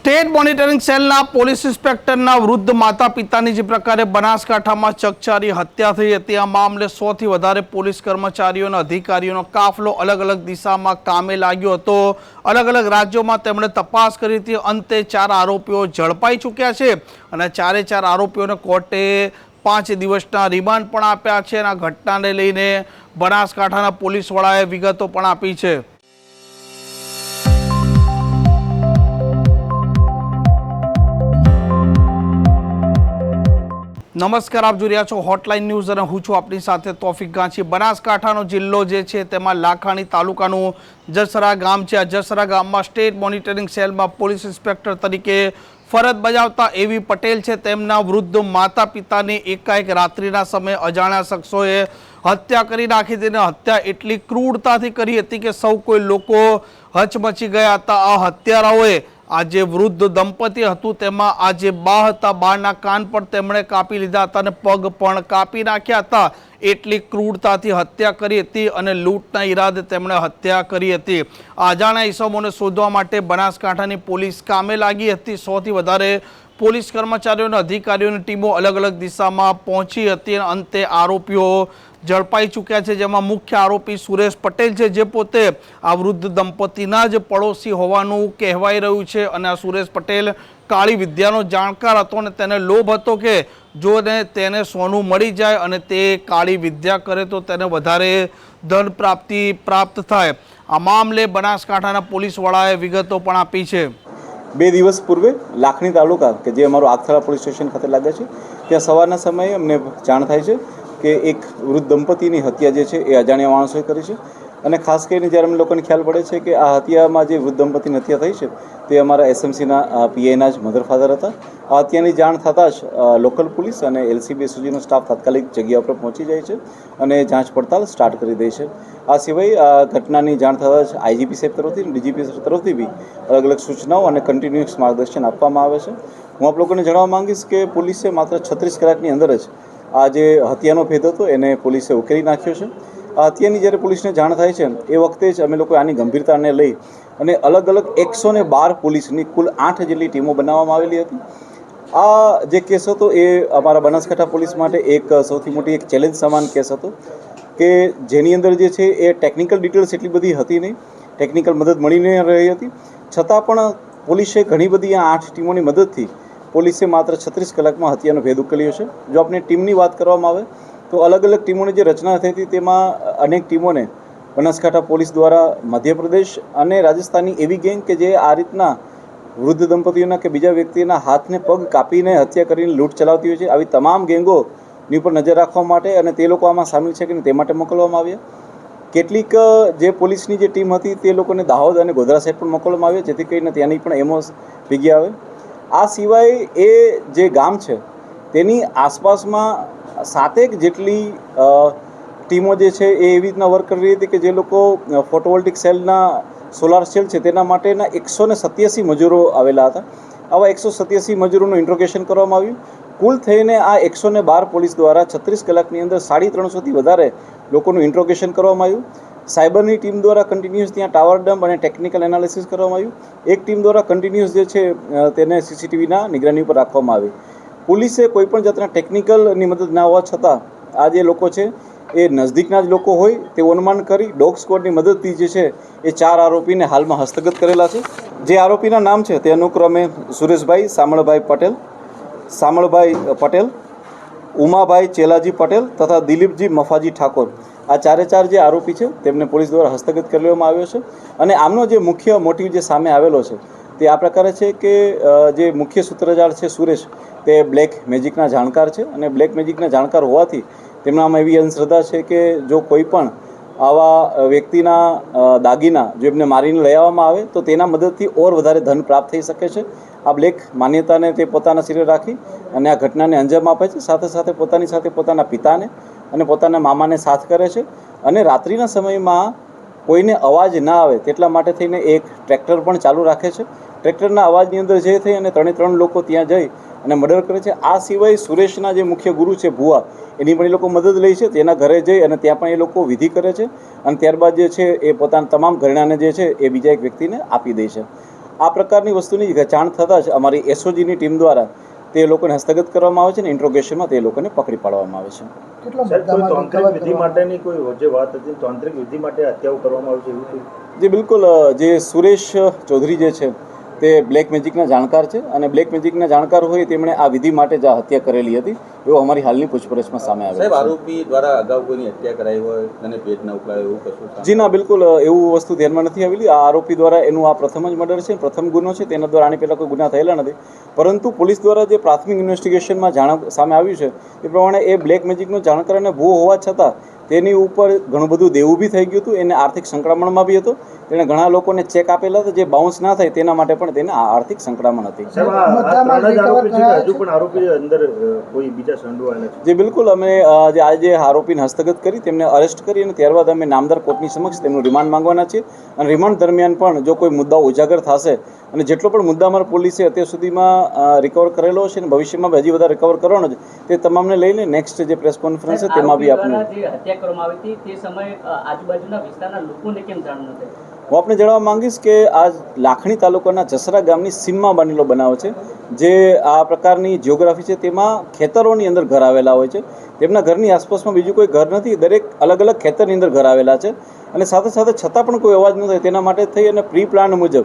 State monitoring સેલના police ઇન્સ્પેક્ટરના વૃદ્ધ માતા પિતાની જે પ્રકારે બનાસકાંઠામાં ચકચારી હત્યા થઈ હતી, આ મામલે સોથી વધારે પોલીસ કર્મચારીઓ અધિકારીઓનો કાફલો અલગ અલગ દિશામાં કામે લાગ્યો હતો. અલગ અલગ રાજ્યોમાં તેમણે તપાસ કરી હતી. અંતે ચાર આરોપીઓ ઝડપાઈ ચૂક્યા છે અને ચારે ચાર આરોપીઓને કોર્ટે પાંચ દિવસના રિમાન્ડ પણ આપ્યા છે અને આ ઘટનાને લઈને બનાસકાંઠાના પોલીસ વડાએ વિગતો પણ આપી છે. નમસ્કાર, આપ જોઈ રહ્યા છો હોટલાઇન ન્યૂઝ અને હું છું આપની સાથે તોફિક ગાંચી. બનાસકાંઠાનો જિલ્લો જે છે તેમાં લાખાણી તાલુકાનું જસરા ગામ છે. આ જસરા ગામમાં સ્ટેટ મોનિટરિંગ સેલમાં પોલીસ ઇન્સ્પેક્ટર તરીકે ફરજ બજાવતા એવી પટેલ છે. તેમના વૃદ્ધ માતા પિતાની એકાએક રાત્રિના સમયે અજાણ્યા શખ્સોએ હત્યા કરી નાખી હતી અને હત્યા એટલી ક્રૂરતાથી કરી હતી કે સૌ કોઈ લોકો હચમચી ગયા હતા. આ હત્યારાઓએ આ જે વૃદ્ધ દંપતી હતું તેમાં આ જે બા હતા, બાના કાન પણ તેમણે કાપી લીધા હતા અને પગ પણ કાપી નાખ્યા હતા. એટલી ક્રૂરતાથી હત્યા કરી હતી અને લૂંટના ઈરાદે તેમણે હત્યા કરી હતી. અજાણા ઈસમોને શોધવા માટે બનાસકાંઠાની પોલીસ કામે લાગી હતી. સૌથી વધારે પોલીસ કર્મચારીઓ અને અધિકારીઓની ટીમો અલગ અલગ દિશામાં પહોંચી હતી અને અંતે આરોપીઓ ઝડપાઈ ચૂક્યા છે, જેમાં મુખ્ય આરોપી સુરેશ પટેલ છે, જે પોતે આ વૃદ્ધ દંપતીના જ પડોશી હોવાનું કહેવાઈ રહ્યું છે. અને આ સુરેશ પટેલ કાળી વિદ્યાનો જાણકાર હતો અને તેને લોભ હતો કે જો તેને સોનું મળી જાય અને તે કાળી વિદ્યા કરે તો તેને વધારે ધન પ્રાપ્તિ પ્રાપ્ત થાય. આ મામલે બનાસકાંઠાના પોલીસ વડાએ વિગતો પણ આપી છે. બે દિવસ પૂર્વે લાખણી તાલુકા, કે જે અમારું આગથળા પોલીસ સ્ટેશન ખાતે લાગે છે, ત્યાં સવારના સમયે અમને જાણ થાય છે કે એક વૃદ્ધ દંપતીની હત્યા જે છે એ અજાણ્યા માણસોએ કરી છે. અને ખાસ કરીને જ્યારે અમને લોકોને ખ્યાલ પડે છે કે આ હત્યામાં જે વૃદ્ધ દંપતીની હત્યા થઈ છે, તે અમારા એસએમસીના પીઆઈના જ મધર ફાધર હતા. આ હત્યાની જાણ થતાં જ લોકલ પોલીસ અને એલસીબી એસઓજીનો સ્ટાફ તાત્કાલિક જગ્યા પર પહોંચી જાય છે અને જાંચ પડતાલ સ્ટાર્ટ કરી દે છે. આ સિવાય આ ઘટનાની જાણ થતાં જ આઈજીપી સાહેબ તરફથી ડીજીપી તરફથી બી અલગ અલગ સૂચનાઓ અને કન્ટિન્યુઅસ માર્ગદર્શન આપવામાં આવે છે. હું આપ લોકોને જણાવવા માંગીશ કે પોલીસે માત્ર છત્રીસ કલાકની અંદર જ આ જે હત્યાનો ભેદ હતો એને પોલીસે ઉકેલી નાખ્યો છે. આ હત્યાની જ્યારે પોલીસને જાણ થાય છે એ વખતે જ અમે લોકો આની ગંભીરતાને લઈ અને અલગ અલગ એકસો ને બાર પોલીસની કુલ આઠ જેટલી ટીમો બનાવવામાં આવેલી હતી. આ જે કેસ હતો એ અમારા બનાસકાંઠા પોલીસ માટે એક સૌથી મોટી એક ચેલેન્જ સમાન કેસ હતો કે જેની અંદર જે છે એ ટેકનિકલ ડિટેલ્સ એટલી બધી હતી નહીં, ટેકનિકલ મદદ મળીને રહી હતી. છતાં પણ પોલીસે ઘણી બધી આ આઠ ટીમોની મદદથી પોલીસે માત્ર છત્રીસ કલાકમાં હત્યાનો ભેદ ઉકેલ્યો છે. જો આપણે ટીમની વાત કરવામાં આવે, તો અલગ અલગ ટીમોની જે રચના થઈ હતી, તેમાં અનેક ટીમોને બનાસકાંઠા પોલીસ દ્વારા મધ્યપ્રદેશ અને રાજસ્થાનની એવી ગેંગ કે જે આ રીતના વૃદ્ધ દંપતીઓના કે બીજા વ્યક્તિના હાથને પગ કાપીને હત્યા કરીને લૂંટ ચલાવતી હોય છે. આવી તમામ ગેંગોની ઉપર નજર રાખવા માટે અને તે લોકો આમાં સામેલ છે કે તે માટે મોકલવામાં આવ્યા. કેટલીક જે પોલીસની જે ટીમ હતી, તે લોકોને દાહોદ અને ગોધરા સાઈડ પણ મોકલવામાં આવ્યા, જેથી કરીને ત્યાંની પણ એમઓસ ભેગી આવે. આ સિવાય એ જે ગામ છે, તેની આસપાસમાં સાતેક જેટલી ટીમો જે છે એ એવી રીતના વર્ક કરી રહી હતી કે જે લોકો ફોટોવોલ્ટિક સેલના સોલાર સેલ છે, તેના માટેના એકસો ને સત્યાસી મજૂરો આવેલા હતા. આવા એકસો સત્યાસી મજૂરોનું ઇન્ટ્રોગેશન કરવામાં આવ્યું. કુલ થઈને આ એકસો બાર પોલીસ દ્વારા છત્રીસ કલાકની અંદર સાડી ત્રણસોથી વધારે લોકોનું ઇન્ટ્રોગેશન કરવામાં આવ્યું. સાયબરની ટીમ દ્વારા કન્ટિન્યુઅસ ત્યાં ટાવર ડમ્પ અને ટેકનિકલ એનાલિસિસ કરવામાં આવ્યું. એક ટીમ દ્વારા કન્ટિન્યુઅસ જે છે તેને સીસીટીવીના નિગરાની ઉપર રાખવામાં આવી. પોલીસે કોઈપણ જાતના ટેકનિકલની મદદ ના હોવા છતાં, આ જે લોકો છે, એ નજદીકના જ લોકો હોય તેવું અનુમાન કરી ડોગ સ્કોડની મદદથી જે છે, એ ચાર આરોપીને હાલમાં હસ્તગત કરેલા છે. જે આરોપીના નામ છે, તે અનુક્રમે સુરેશભાઈ, સામળભાઈ પટેલ સામળભાઈ પટેલ, ઉમાભાઈ ચેલાજી પટેલ તથા દિલીપજી મફાજી ઠાકોર. આ ચારે ચાર જે આરોપી છે, તેમને પોલીસ દ્વારા હસ્તગત કરી લેવામાં આવ્યો છે. અને આમનો જે મુખ્ય મોટિવ જે સામે આવેલો છે, તે આ પ્રકારે છે કે જે મુખ્ય સૂત્રધાર છે સુરેશ, તે બ્લેક મેજિકના જાણકાર છે. અને બ્લેક મેજિકના જાણકાર હોવાથી તેમનામાં એવી અંધશ્રદ્ધા છે કે, જો કોઈ પણ આવા વ્યક્તિના દાગીના જો એમને મારીને લઈ આવવામાં આવે, તો તેના મદદથી ઓર વધારે ધન પ્રાપ્ત થઈ શકે છે. આ બ્લેક માન્યતાને તે પોતાના શરીરે રાખી અને આ ઘટનાને અંજામ આપે છે. સાથે સાથે પોતાની સાથે પોતાના પિતાને અને પોતાના મામાને સાથ કરે છે. અને રાત્રિના સમયમાં કોઈને અવાજ ના આવે તેટલા માટે થઈને એક ટ્રેક્ટર પણ ચાલુ રાખે છે. ટ્રેક્ટરના અવાજની અંદર જે થઈ અને ત્રણે ત્રણ લોકો ત્યાં જઈ અને મર્ડર કરે છે. આ સિવાય સુરેશના જે મુખ્ય ગુરુ છે ભુવા, એની પણ એ લોકો મદદ લે છે. તેના ઘરે જઈ અને ત્યાં પણ એ લોકો વિધિ કરે છે. અને ત્યારબાદ જે છે એ પોતાના તમામ ઘરેણાને જે છે એ બીજા એક વ્યક્તિને આપી દે છે. આ પ્રકારની વસ્તુની જાણ થતાં જ અમારી એસઓજીની ટીમ દ્વારા તે લોકોને હસ્તગત કરવામાં આવે છે અને ઇન્ટ્રોગેશનમાં તે લોકોને પકડી પાડવામાં આવે છે. તાંત્રિક વિધિ માટેની કોઈ જે વાત હતી તાંત્રિક વિધિ માટે હત્યાઓ કરવામાં આવી છે જે બિલકુલ જે સુરેશ ચૌધરી જે છે તે બ્લેક મેજિકના જાણકાર છે અને બ્લેક મેજિકના જાણકાર હોય તેમણે આ વિધિ માટે જ આ હત્યા કરેલી હતી એવું અમારી હાલની પૂછપરછમાં સામે સાહેબ છે. આરોપી દ્વારા અગાઉ કોઈની હત્યા કરાઈ હોય અને પેટ ના ઉકળાય એવું કશું જી ના બિલકુલ એવું વસ્તુ ધ્યાનમાં નથી આવેલી. આ આરોપી દ્વારા એનું આ પ્રથમ જ મર્ડર છે પ્રથમ ગુનો છે તેના દ્વારા આની પહેલાં કોઈ ગુના થયેલા નથી. પરંતુ પોલીસ દ્વારા જે પ્રાથમિક ઇન્વેસ્ટિગેશનમાં જાણ સામે આવ્યું છે એ પ્રમાણે એ બ્લેક મેજિકનો જાણકાર અને ભૂ હોવા છતાં તેની ઉપર ઘણું બધું દેવું બી થઈ ગયું હતું એને આર્થિક સંક્રમણમાં બી હતો. તેણે ઘણા લોકોને ચેક આપેલા હતા જે બાઉન્સ ના થાય તેના માટે પણ તેને આર્થિક સંકળામણ હતી. જ recover આરોપી છે કે કરાયા હજુ છે? પણ આરોપી અંદર અ, કોઈ બીજા સંડોવાયેલા છે? જે બિલકુલ અમે જે આજે આરોપીને હસ્તગત કરી તેમને અરેસ્ટ કરી અને ત્યારબાદ અમે નામદાર કોર્ટની સમક્ષ તેમનું રિમાન્ડ માંગવાના છીએ. અને રિમાન્ડ દરમિયાન પણ જો કોઈ મુદ્દાઓ ઉજાગર થશે અને જેટલો પણ મુદ્દામાર પોલીસે અત્યાર સુધીમાં રિકવર કરેલો છે અને ભવિષ્યમાં હજી બધા રિકવર કરવાનો છે તે તમામને લઈને નેક્સ્ટ જે પ્રેસ કોન્ફરન્સ છે તેમાં બી આપણે હત્યા કરવામાં આવી હતી તે સમયે આજુબાજુના વિસ્તારના લોકોને કેમ જાણ નથી હું આપને જણાવવા માંગીશ કે આ લાખણી તાલુકાના જસરા ગામની સીમમાં બનેલો બનાવ છે જે આ પ્રકારની જિયોગ્રાફી છે તેમાં ખેતરોની અંદર ઘર આવેલા હોય છે. તેમના ઘરની આસપાસમાં બીજું કોઈ ઘર નથી દરેક અલગ અલગ ખેતરની અંદર ઘર આવેલા છે. અને સાથે સાથે છતાં પણ કોઈ અવાજ ન થાય તેના માટે થઈ અને પ્રી પ્લાન મુજબ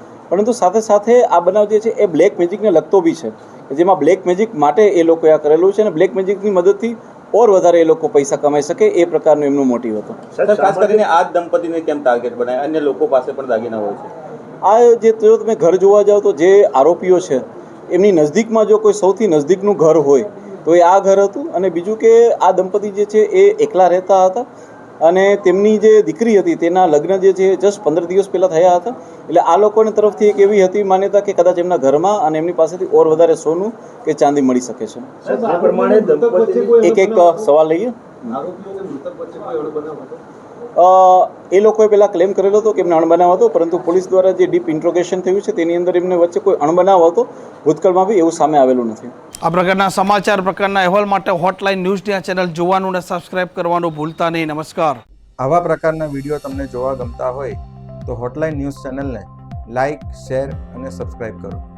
પરંતુ સાથે સાથે આ બનાવ જે છે એ બ્લેક મેજિકને લગતો બી છે. જેમાં બ્લેક મેજિક માટે એ લોકોએ આ કરેલું છે અને બ્લેક મેજિકની મદદથી ઓર વધારે એ લોકો પૈસા કમાઈ શકે એ પ્રકારનું એમનું મોટિવ હતું. ખાસ કરીને આ દંપતીને કેમ ટાર્ગેટ બનાય? અન્ય લોકો પાસે પણ દાગીના હોય છે. આ જે જો તમે ઘર જોવા જાઓ તો જે આરોપીઓ છે એમની નજદીકમાં જો કોઈ સૌથી નજદીકનું ઘર હોય તો એ આ ઘર હતું અને બીજું કે આ દંપતી જે છે એ એકલા રહેતા હતા અને તેમની જે દીકરી હતી તેના લગ્ન જે છે જસ્ટ પંદર દિવસ પહેલાં થયા હતા. એટલે આ લોકોની તરફથી એક એવી હતી માન્યતા કે કદાચ એમના ઘરમાં અને એમની પાસેથી ઓર વધારે સોનું કે ચાંદી મળી શકે છે. એક એક સવાલ લઈએ. એ લોકોએ પહેલાં ક્લેમ કરેલો હતો કે એમને અણબનાવ હતો પરંતુ પોલીસ દ્વારા જે ડીપ ઇન્ટ્રોગેશન થયું છે તેની અંદર એમને વચ્ચે કોઈ અણબનાવ હતો. ભૂતકાળમાં બી એવું સામે આવેલું નથી. આ પ્રકારના સમાચાર પ્રકારના અહેવાલ માટે હોટલાઇન ન્યૂઝની આ ચેનલ જોવાનું અને સબસ્ક્રાઇબ કરવાનું ભૂલતા નહીં. નમસ્કાર. આવા પ્રકારના વીડિયો તમને જોવા ગમતા હોય તો હોટલાઇન ન્યૂઝ ચેનલને લાઇક શેર અને સબસ્ક્રાઇબ કરો.